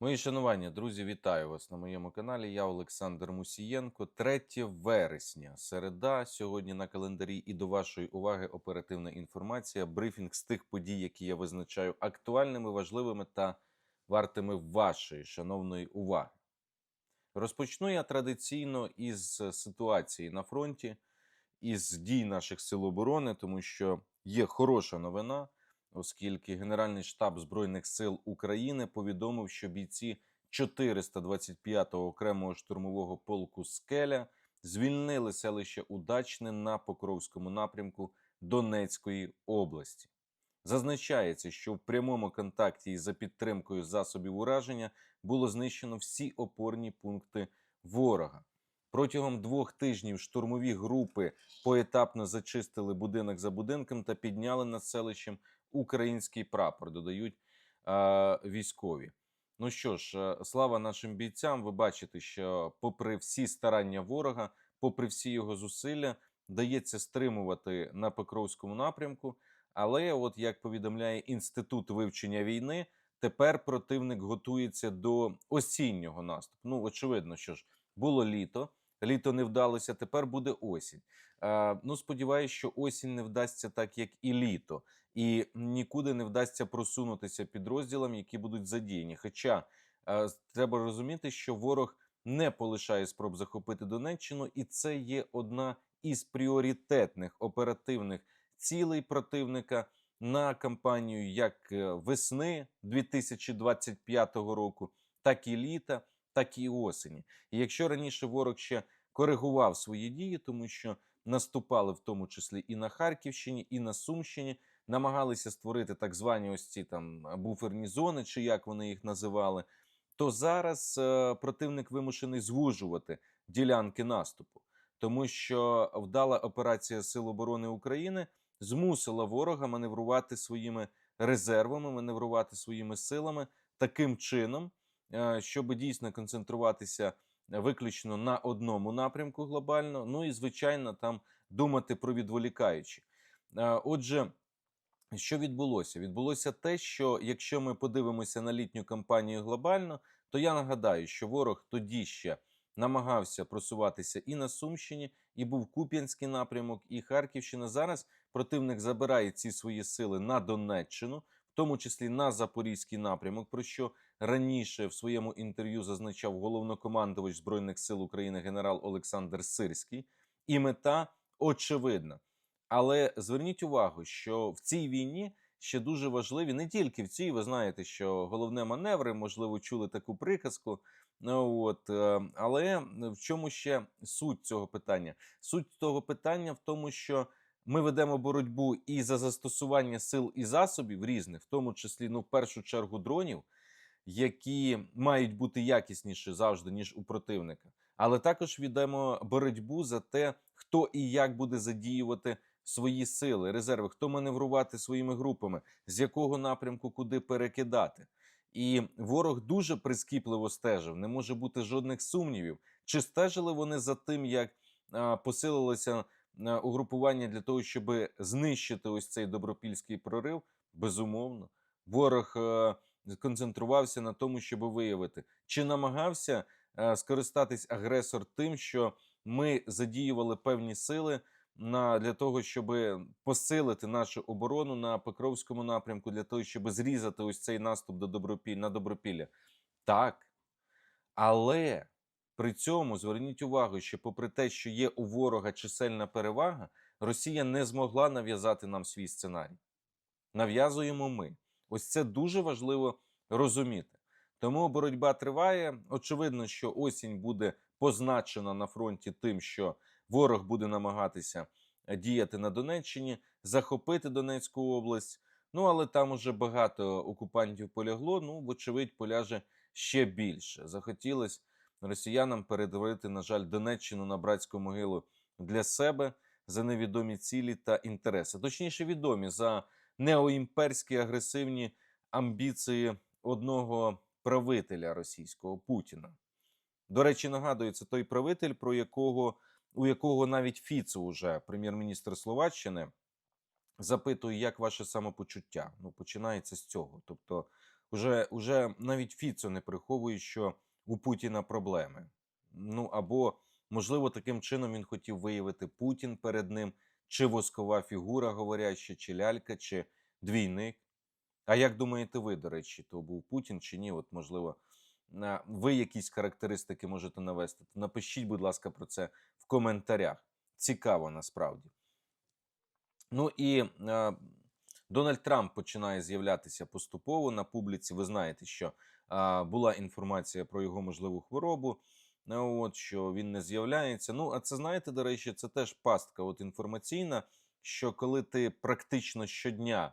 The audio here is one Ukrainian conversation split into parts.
Мої шанування, друзі, вітаю вас на моєму каналі. Я Олександр Мусієнко. 3 вересня, середа. Сьогодні на календарі і до вашої уваги оперативна інформація. Брифінг з тих подій, які я визначаю актуальними, важливими та вартими вашої шановної уваги. Розпочну я традиційно із ситуації на фронті, із дій наших сил оборони, тому що є хороша новина оскільки Генеральний штаб Збройних сил України повідомив, що бійці 425-го окремого штурмового полку Скеля звільнили селище Удачне на Покровському напрямку Донецької області. Зазначається, що в прямому контакті із за підтримкою засобів ураження було знищено всі опорні пункти ворога. Протягом двох тижнів штурмові групи поетапно зачистили будинок за будинком та підняли над селищем український прапор, додають е, військові. Ну що ж, е, слава нашим бійцям. Ви бачите, що, попри всі старання ворога, попри всі його зусилля, дається стримувати на Покровському напрямку. Але, от як повідомляє інститут вивчення війни, тепер противник готується до осіннього наступу. Ну, очевидно, що ж було літо. Літо не вдалося, тепер буде осінь. Е, ну, сподіваюся, що осінь не вдасться так, як і літо, і нікуди не вдасться просунутися підрозділам, які будуть задіяні. Хоча е, треба розуміти, що ворог не полишає спроб захопити Донеччину, і це є одна із пріоритетних оперативних цілей противника на кампанію як е, весни 2025 року, так і літа так і осені. І якщо раніше ворог ще коригував свої дії, тому що наступали в тому числі і на Харківщині, і на Сумщині, намагалися створити так звані ось ці там буферні зони, чи як вони їх називали, то зараз е, противник вимушений звужувати ділянки наступу, тому що вдала операція Сил оборони України змусила ворога маневрувати своїми резервами, маневрувати своїми силами таким чином. Е, щоб дійсно концентруватися виключно на одному напрямку глобально. Ну і звичайно, там думати про відволікаючі. Е, отже, що відбулося? Відбулося те, що якщо ми подивимося на літню кампанію глобально, то я нагадаю, що ворог тоді ще намагався просуватися і на Сумщині, і був Куп'янський напрямок, і Харківщина. Зараз противник забирає ці свої сили на Донеччину в тому числі на запорізький напрямок, про що раніше в своєму інтерв'ю зазначав головнокомандувач збройних сил України генерал Олександр Сирський, і мета очевидна. Але зверніть увагу, що в цій війні ще дуже важливі не тільки в цій, ви знаєте, що головне маневри, можливо, чули таку приказку. Ну, от, е, Але в чому ще суть цього питання? Суть того питання в тому, що ми ведемо боротьбу і за застосування сил і засобів різних, в тому числі ну, в першу чергу дронів, які мають бути якісніші завжди ніж у противника. Але також ведемо боротьбу за те, хто і як буде задіювати свої сили, резерви, хто маневрувати своїми групами, з якого напрямку куди перекидати. І ворог дуже прискіпливо стежив. Не може бути жодних сумнівів, чи стежили вони за тим, як а, посилилося угрупування для того, щоб знищити ось цей добропільський прорив, безумовно, ворог е, концентрувався на тому, щоб виявити, чи намагався е, скористатись агресор тим, що ми задіювали певні сили на для того, щоб посилити нашу оборону на Покровському напрямку, для того, щоб зрізати ось цей наступ до Добропілля на Добропілля. Так. Але при цьому зверніть увагу, що, попри те, що є у ворога чисельна перевага, Росія не змогла нав'язати нам свій сценарій. Нав'язуємо ми. Ось це дуже важливо розуміти. Тому боротьба триває. Очевидно, що осінь буде позначена на фронті тим, що ворог буде намагатися діяти на Донеччині, захопити Донецьку область. Ну але там уже багато окупантів полягло. Ну, вочевидь, поляже ще більше. Захотілося росіянам передавати, на жаль, Донеччину на братську могилу для себе за невідомі цілі та інтереси. Точніше, відомі за неоімперські агресивні амбіції одного правителя російського Путіна. До речі, нагадую, це той правитель, про якого у якого навіть Фіцо, уже прем'єр-міністр Словаччини, запитує, як ваше самопочуття. Ну, починається з цього. Тобто, Уже, уже навіть Фіцо не приховує, що у Путіна проблеми. Ну або, можливо, таким чином він хотів виявити Путін перед ним, чи воскова фігура говоряща, чи лялька, чи двійник. А як думаєте ви, до речі, то був Путін чи ні? От, можливо, ви якісь характеристики можете навести. Напишіть, будь ласка, про це в коментарях. Цікаво насправді. Ну і е, Дональд Трамп починає з'являтися поступово на публіці. Ви знаєте, що е, була інформація про його можливу хворобу. е, От що він не з'являється. Ну, а це знаєте, до речі, це теж пастка от інформаційна. Що коли ти практично щодня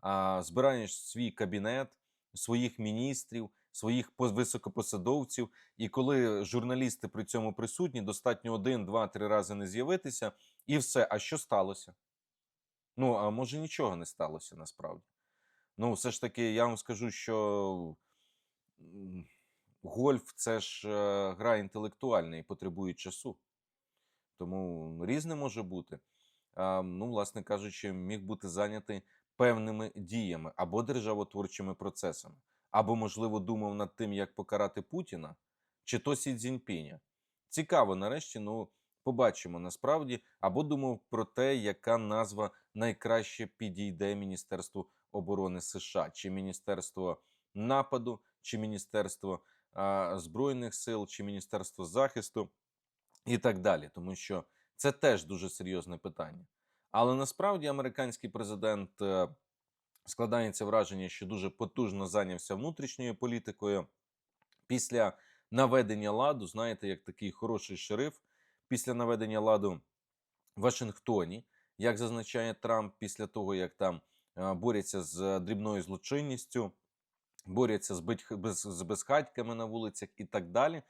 а, збираєш свій кабінет, своїх міністрів, своїх високопосадовців, і коли журналісти при цьому присутні, достатньо один, два, три рази не з'явитися, і все. А що сталося? Ну, а може нічого не сталося насправді. Ну, все ж таки, я вам скажу, що гольф це ж е, гра інтелектуальна і потребує часу. Тому різне може бути. Ну, власне кажучи, міг бути зайнятий певними діями або державотворчими процесами, або, можливо, думав над тим, як покарати Путіна, чи то Сі Цзіньпіня. Цікаво, нарешті, ну, побачимо насправді, або думав про те, яка назва найкраще підійде Міністерству оборони США, чи Міністерство нападу, чи Міністерство а, Збройних сил, чи Міністерство захисту і так далі, тому що це теж дуже серйозне питання. Але насправді американський президент е, складається враження, що дуже потужно зайнявся внутрішньою політикою. Після наведення ладу, знаєте, як такий хороший шериф, після наведення ладу в Вашингтоні, як зазначає Трамп, після того, як там е, борються з дрібною злочинністю, борються з, безхатьками на вулицях і так далі.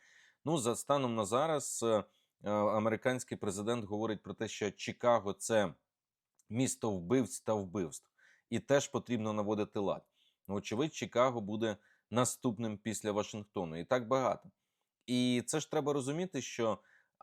Ну, за станом на зараз, е, е, американський президент говорить про те, що Чикаго це місто вбивць та вбивств, і теж потрібно наводити лад. Ну, Очевидь, Чикаго буде наступним після Вашингтону, і так багато. І це ж треба розуміти, що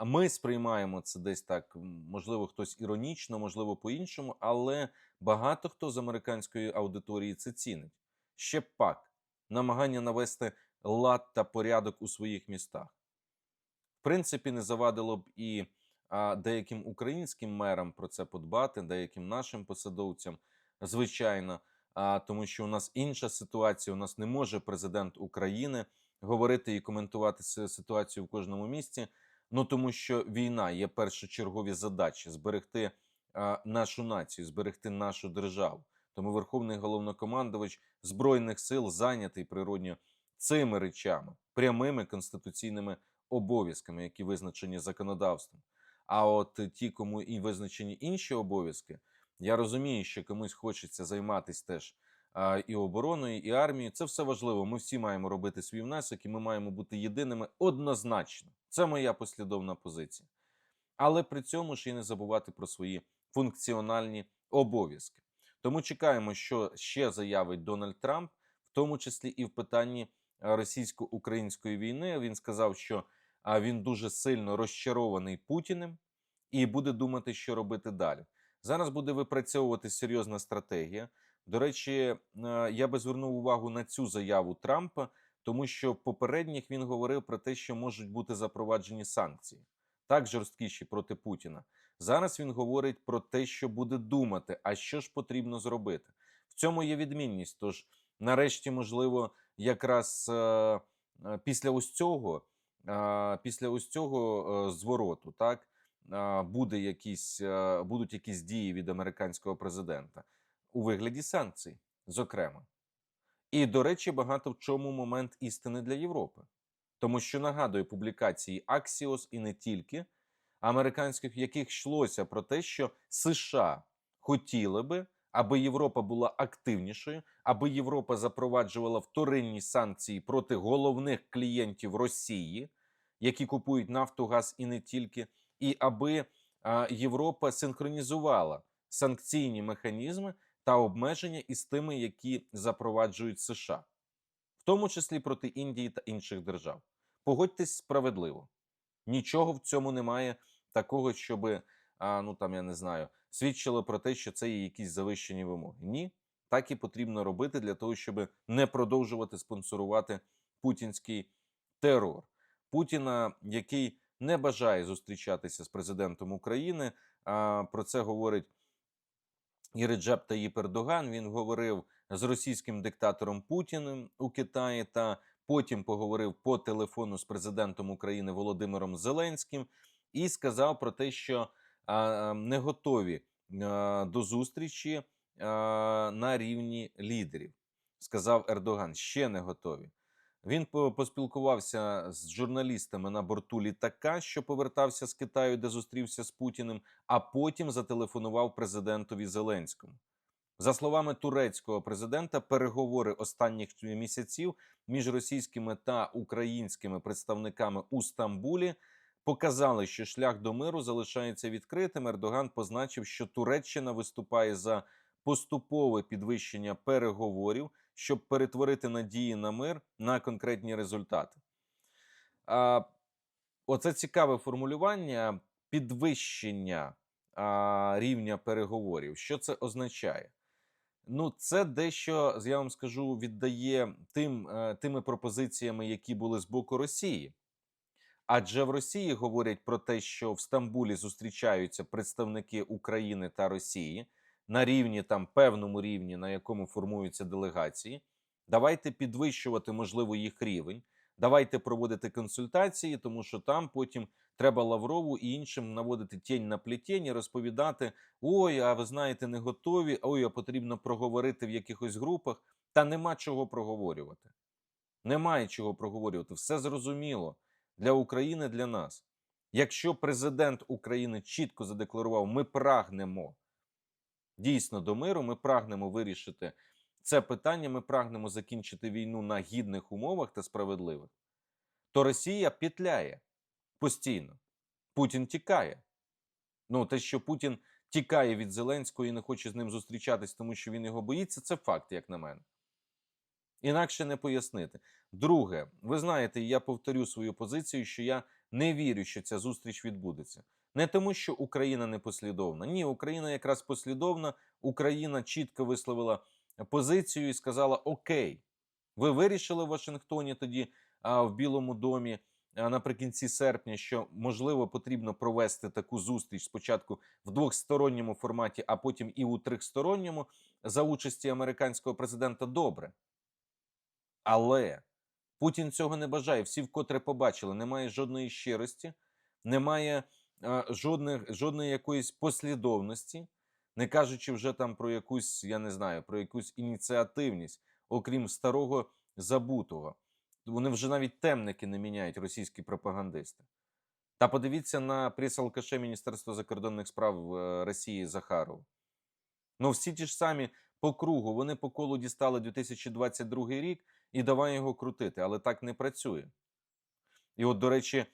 ми сприймаємо це десь так, можливо, хтось іронічно, можливо, по-іншому, але багато хто з американської аудиторії це цінить. Ще пак намагання навести лад та порядок у своїх містах. В принципі, не завадило б і а, деяким українським мерам про це подбати, деяким нашим посадовцям, звичайно, а, тому що у нас інша ситуація. У нас не може президент України говорити і коментувати ситуацію в кожному місті. Ну тому що війна є першочергові задачі зберегти а, нашу націю, зберегти нашу державу. Тому Верховний головнокомандувач збройних сил зайнятий природньо цими речами, прямими конституційними обов'язками, які визначені законодавством. А от ті, кому і визначені інші обов'язки, я розумію, що комусь хочеться займатися теж а, і обороною, і армією. Це все важливо. Ми всі маємо робити свій внесок, і ми маємо бути єдиними однозначно. Це моя послідовна позиція. Але при цьому ж і не забувати про свої функціональні обов'язки. Тому чекаємо, що ще заявить Дональд Трамп, в тому числі і в питанні російсько-української війни. Він сказав, що він дуже сильно розчарований Путіним і буде думати, що робити далі. Зараз буде випрацьовувати серйозна стратегія. До речі, е, я би звернув увагу на цю заяву Трампа, тому що в попередніх він говорив про те, що можуть бути запроваджені санкції, так жорсткіші проти Путіна. Зараз він говорить про те, що буде думати, а що ж потрібно зробити. В цьому є відмінність. Тож, нарешті, можливо, якраз е, е, після ось цього, після ось цього звороту, так буде якісь, будуть якісь дії від американського президента у вигляді санкцій, зокрема. І, до речі, багато в чому момент істини для Європи. Тому що нагадую публікації Axios і не тільки американських, в яких йшлося про те, що США хотіли би, аби Європа була активнішою, аби Європа запроваджувала вторинні санкції проти головних клієнтів Росії, які купують нафту, газ і не тільки, і аби Європа синхронізувала санкційні механізми та обмеження із тими, які запроваджують США, в тому числі проти Індії та інших держав. Погодьтесь справедливо. Нічого в цьому немає такого, щоб, ну там я не знаю, свідчило про те, що це є якісь завищені вимоги. Ні, так і потрібно робити для того, щоб не продовжувати спонсорувати путінський терор. Путіна, який не бажає зустрічатися з президентом України. Про це говорить і Реджеп Таїп Ердоган. Він говорив з російським диктатором Путіним у Китаї та потім поговорив по телефону з президентом України Володимиром Зеленським і сказав про те, що не готові до зустрічі на рівні лідерів. Сказав Ердоган, ще не готові. Він по- поспілкувався з журналістами на борту літака, що повертався з Китаю, де зустрівся з Путіним, а потім зателефонував президентові Зеленському. За словами турецького президента, переговори останніх місяців між російськими та українськими представниками у Стамбулі показали, що шлях до миру залишається відкритим. Ердоган позначив, що Туреччина виступає за поступове підвищення переговорів, щоб перетворити надії на мир на конкретні результати. А, оце цікаве формулювання підвищення а, рівня переговорів. Що це означає? Ну, це дещо, я вам скажу, віддає тим, е, тими пропозиціями, які були з боку Росії. Адже в Росії говорять про те, що в Стамбулі зустрічаються представники України та Росії на рівні там певному рівні, на якому формуються делегації. Давайте підвищувати можливо їх рівень. Давайте проводити консультації, тому що там потім треба Лаврову і іншим наводити тінь на плетінь і розповідати: ой, а ви знаєте, не готові, ой, а потрібно проговорити в якихось групах. Та нема чого проговорювати. Немає чого проговорювати. Все зрозуміло для України, для нас. Якщо президент України чітко задекларував, ми прагнемо дійсно до миру, ми прагнемо вирішити це питання, ми прагнемо закінчити війну на гідних умовах та справедливих, то Росія петляє постійно. Путін тікає. Ну, те, що Путін тікає від Зеленського і не хоче з ним зустрічатись, тому що він його боїться, це факт, як на мене. Інакше не пояснити. Друге, ви знаєте, я повторю свою позицію, що я не вірю, що ця зустріч відбудеться. Не тому, що Україна не послідовна. Ні, Україна якраз послідовна. Україна чітко висловила позицію і сказала: Окей, ви вирішили в Вашингтоні тоді а, в Білому домі а, наприкінці серпня, що можливо потрібно провести таку зустріч спочатку в двохсторонньому форматі, а потім і у трьохсторонньому за участі американського президента. Добре. Але Путін цього не бажає. Всі вкотре побачили, немає жодної щирості, немає е, жодних, жодної якоїсь послідовності, не кажучи вже там про якусь, я не знаю, про якусь ініціативність, окрім старого забутого. Вони вже навіть темники не міняють російські пропагандисти. Та подивіться на прес-алкаше Міністерства закордонних справ е, Росії Захарова. Ну, всі ті ж самі по кругу, вони по колу дістали 2022 рік і давай його крутити, але так не працює. І от, до речі,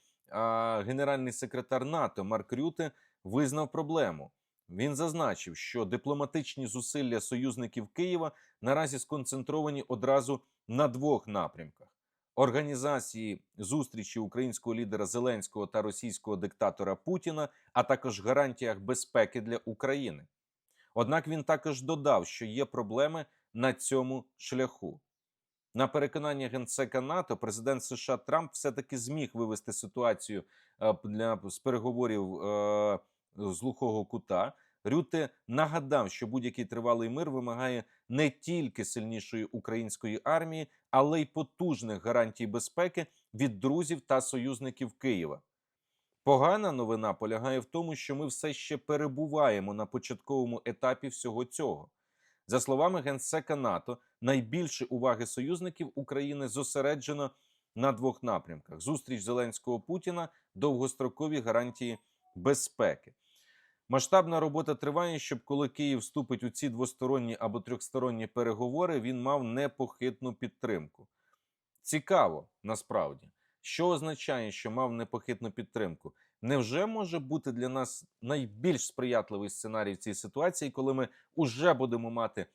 генеральний секретар НАТО Марк Рюте визнав проблему. Він зазначив, що дипломатичні зусилля союзників Києва наразі сконцентровані одразу на двох напрямках: організації зустрічі українського лідера Зеленського та російського диктатора Путіна, а також гарантіях безпеки для України. Однак він також додав, що є проблеми на цьому шляху. На переконання генсека НАТО, президент США Трамп все-таки зміг вивести ситуацію е, для з переговорів е, з глухого кута. Рюте нагадав, що будь-який тривалий мир вимагає не тільки сильнішої української армії, але й потужних гарантій безпеки від друзів та союзників Києва. Погана новина полягає в тому, що ми все ще перебуваємо на початковому етапі всього цього. За словами генсека НАТО, найбільше уваги союзників України зосереджено на двох напрямках: зустріч Зеленського Путіна, довгострокові гарантії безпеки. Масштабна робота триває, щоб коли Київ вступить у ці двосторонні або трьохсторонні переговори, він мав непохитну підтримку. Цікаво насправді, що означає, що мав непохитну підтримку. Невже може бути для нас найбільш сприятливий сценарій в цій ситуації, коли ми вже будемо мати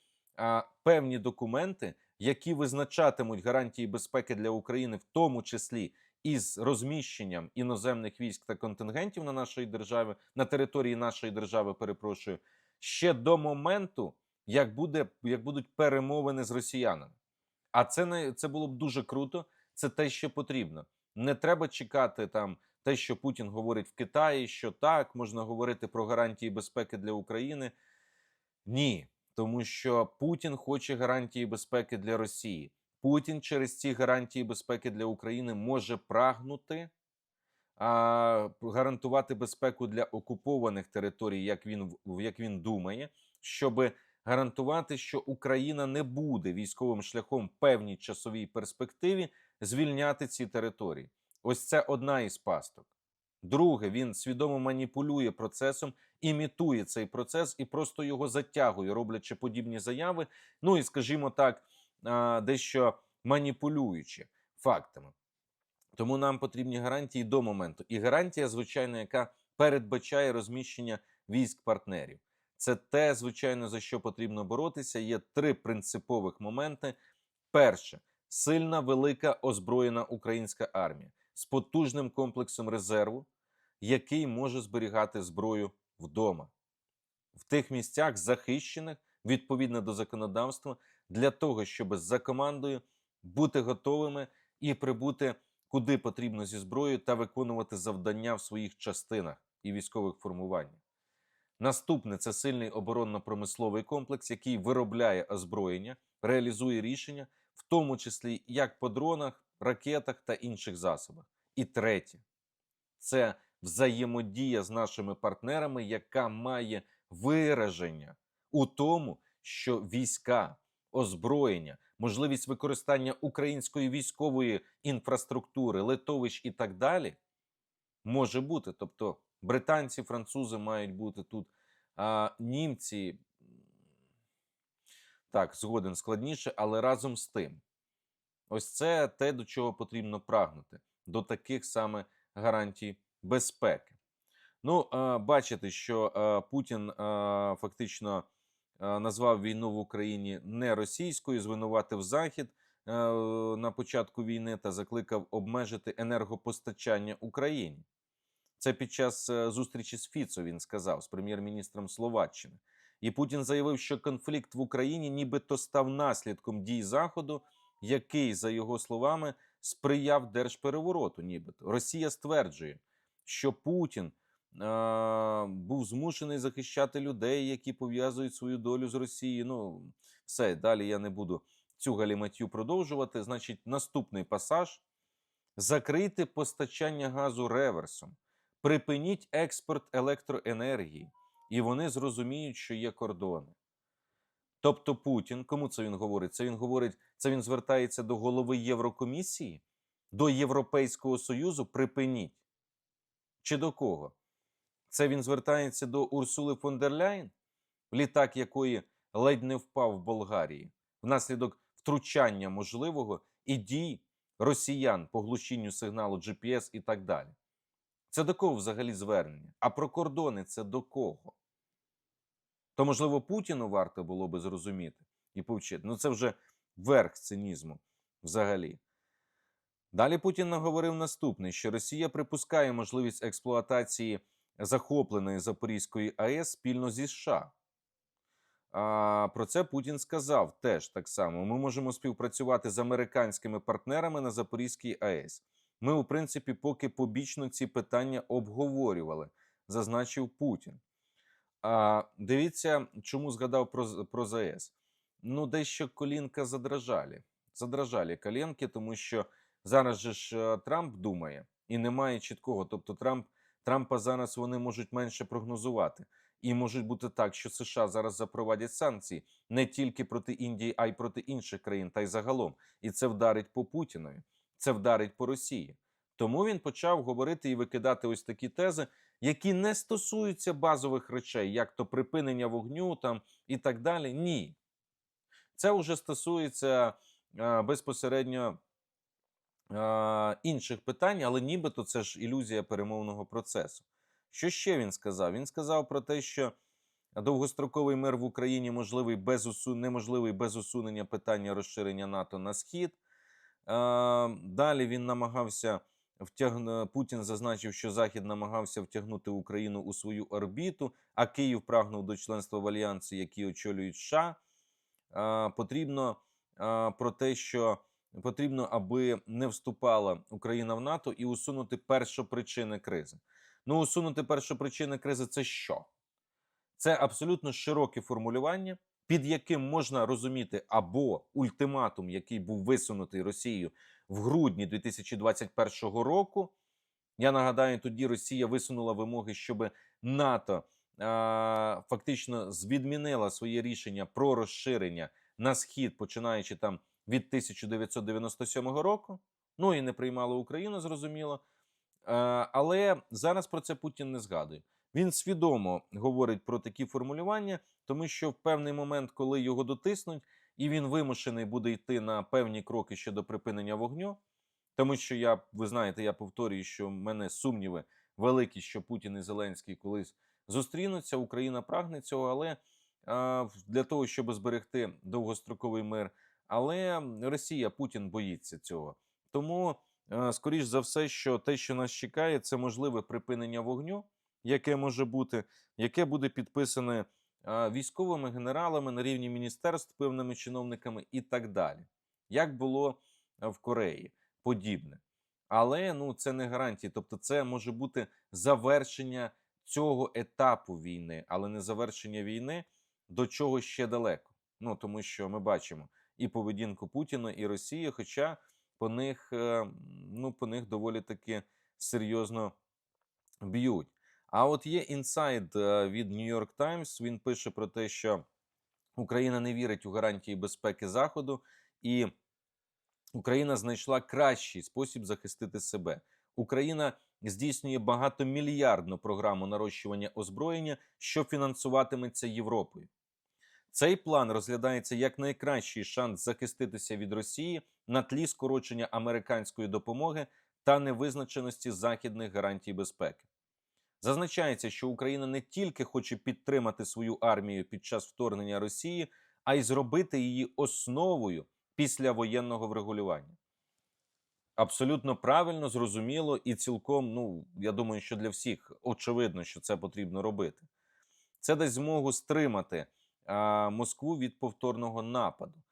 певні документи, які визначатимуть гарантії безпеки для України, в тому числі із розміщенням іноземних військ та контингентів на нашої держави на території нашої держави, перепрошую, ще до моменту, як, буде, як будуть перемовини з росіянами. А це не це було б дуже круто. Це те, що потрібно. Не треба чекати там те, що Путін говорить в Китаї, що так можна говорити про гарантії безпеки для України. Ні, тому що Путін хоче гарантії безпеки для Росії. Путін через ці гарантії безпеки для України може прагнути а, гарантувати безпеку для окупованих територій, як він як він думає, щоб гарантувати, що Україна не буде військовим шляхом в певній часовій перспективі звільняти ці території. Ось це одна із пасток. Друге, він свідомо маніпулює процесом, імітує цей процес і просто його затягує, роблячи подібні заяви. Ну і скажімо так, дещо маніпулюючи фактами. Тому нам потрібні гарантії до моменту. І гарантія, звичайно, яка передбачає розміщення військ партнерів. Це те, звичайно, за що потрібно боротися. Є три принципових моменти. Перше сильна, велика озброєна українська армія з потужним комплексом резерву, який може зберігати зброю вдома, в тих місцях захищених відповідно до законодавства, для того, щоб за командою бути готовими і прибути куди потрібно зі зброєю та виконувати завдання в своїх частинах і військових формуваннях. Наступне це сильний оборонно-промисловий комплекс, який виробляє озброєння, реалізує рішення, в тому числі як по дронах, ракетах та інших засобах. І третє це взаємодія з нашими партнерами, яка має вираження у тому, що війська, озброєння, можливість використання української військової інфраструктури, литовищ і так далі може бути. Тобто британці, французи мають бути тут, а німці так, згоден складніше, але разом з тим, ось це те, до чого потрібно прагнути, до таких саме гарантій безпеки. Ну, бачите, що Путін фактично назвав війну в Україні не російською, звинуватив Захід на початку війни та закликав обмежити енергопостачання Україні. Це під час е, зустрічі з Фіцо він сказав з прем'єр-міністром Словаччини. І Путін заявив, що конфлікт в Україні нібито став наслідком дій Заходу, який, за його словами, сприяв держперевороту. Нібито Росія стверджує, що Путін е- був змушений захищати людей, які пов'язують свою долю з Росією. Ну, все далі я не буду цю галіматю продовжувати. Значить, наступний пасаж: закрити постачання газу реверсом, припиніть експорт електроенергії, і вони зрозуміють, що є кордони. Тобто Путін, кому це він говорить? Це він говорить, це він звертається до голови Єврокомісії, до Європейського Союзу. Припиніть. Чи до кого? Це він звертається до Урсули фон дер Ляйн, літак якої ледь не впав в Болгарії, внаслідок втручання можливого і дій росіян по глушінню сигналу GPS і так далі. Це до кого взагалі звернення? А про кордони це до кого? То, можливо, Путіну варто було би зрозуміти і повчити. Ну, це вже верх цинізму взагалі. Далі Путін наговорив наступне: що Росія припускає можливість експлуатації захопленої Запорізької АЕС спільно зі США. А про це Путін сказав теж так само. Ми можемо співпрацювати з американськими партнерами на Запорізькій АЕС. Ми, у принципі, поки побічно ці питання обговорювали, зазначив Путін. А дивіться, чому згадав про, про ЗАЕС. Ну, дещо колінка задрожалі. Задрожалі колінки, тому що зараз же ж е, Трамп думає і немає чіткого. Тобто, Трамп, Трампа зараз вони можуть менше прогнозувати. І може бути так, що США зараз запровадять санкції не тільки проти Індії, а й проти інших країн, та й загалом. І це вдарить по Путінові, це вдарить по Росії. Тому він почав говорити і викидати ось такі тези, які не стосуються базових речей, як то припинення вогню там і так далі. Ні. Це вже стосується е, безпосередньо е, інших питань, але нібито це ж ілюзія перемовного процесу. Що ще він сказав? Він сказав про те, що довгостроковий мир в Україні можливий без усу... неможливий без усунення питання розширення НАТО на схід. Е, Далі він намагався втягн... Путін зазначив, що Захід намагався втягнути Україну у свою орбіту, а Київ прагнув до членства в альянсі, які очолюють США. Потрібно про те, що потрібно, аби не вступала Україна в НАТО і усунути першопричини кризи. Ну, усунути першопричини кризи це що? Це абсолютно широке формулювання, під яким можна розуміти або ультиматум, який був висунутий Росією в грудні 2021 року. Я нагадаю, тоді Росія висунула вимоги, щоб НАТО фактично відмінила своє рішення про розширення на схід, починаючи там від 1997 року. Ну і не приймало Україну, зрозуміло. Але зараз про це Путін не згадує. Він свідомо говорить про такі формулювання, тому що в певний момент, коли його дотиснуть, і він вимушений буде йти на певні кроки щодо припинення вогню. Тому що я, ви знаєте, я повторюю, що в мене сумніви великі, що Путін і Зеленський колись зустрінуться. Україна прагне цього, але для того, щоб зберегти довгостроковий мир. Але Росія Путін боїться цього. Тому, скоріш за все, що те, що нас чекає, це можливе припинення вогню, яке може бути, яке буде підписане військовими генералами на рівні міністерств, певними чиновниками і так далі, як було в Кореї подібне. Але ну це не гарантії. Тобто, це може бути завершення цього етапу війни, але не завершення війни до чого ще далеко. Ну тому що ми бачимо і поведінку Путіна і Росії, хоча по них е, ну по них доволі таки серйозно б'ють. А от є інсайд е, від New York Times, Він пише про те, що Україна не вірить у гарантії безпеки Заходу і. Україна знайшла кращий спосіб захистити себе. Україна здійснює багатомільярдну програму нарощування озброєння, що фінансуватиметься Європою. Цей план розглядається як найкращий шанс захиститися від Росії на тлі скорочення американської допомоги та невизначеності західних гарантій безпеки. Зазначається, що Україна не тільки хоче підтримати свою армію під час вторгнення Росії, а й зробити її основою після воєнного врегулювання. Абсолютно правильно, зрозуміло і цілком, ну я думаю, що для всіх очевидно, що це потрібно робити. Це дасть змогу стримати а, Москву від повторного нападу.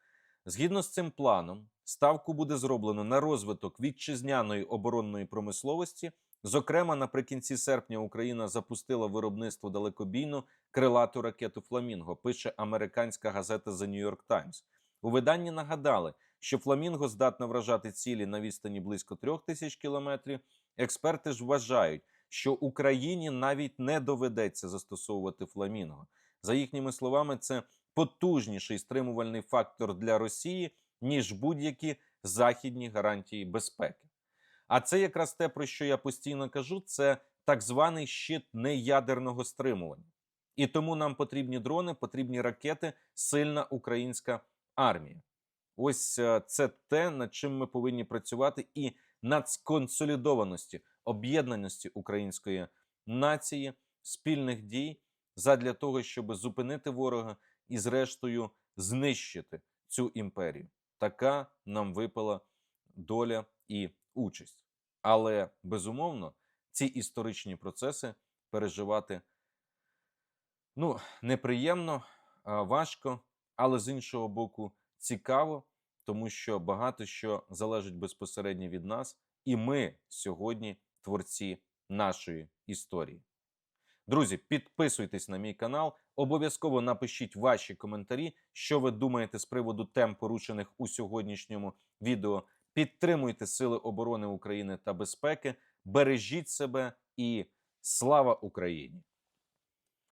Згідно з цим планом, ставку буде зроблено на розвиток вітчизняної оборонної промисловості. Зокрема, наприкінці серпня Україна запустила виробництво далекобійну крилату ракету Фламінго. Пише американська газета The New York Times. У виданні нагадали, що Фламінго здатна вражати цілі на відстані близько трьох тисяч кілометрів. Експерти ж вважають, що Україні навіть не доведеться застосовувати Фламінго. За їхніми словами, це потужніший стримувальний фактор для Росії ніж будь-які західні гарантії безпеки. А це якраз те, про що я постійно кажу, це так званий щит неядерного стримування. І тому нам потрібні дрони, потрібні ракети, сильна українська армія. Ось е, це те, над чим ми повинні працювати, і над сконсолідованості, об'єднаності української нації, спільних дій задля того, щоб зупинити ворога і, зрештою, знищити цю імперію. Така нам випала доля і участь. Але безумовно ці історичні процеси переживати ну, неприємно, важко, але з іншого боку, цікаво, тому що багато що залежить безпосередньо від нас, і ми сьогодні творці нашої історії. Друзі, підписуйтесь на мій канал. Обов'язково напишіть ваші коментарі, що ви думаєте з приводу тем, порушених у сьогоднішньому відео. Підтримуйте Сили оборони України та безпеки, бережіть себе і слава Україні!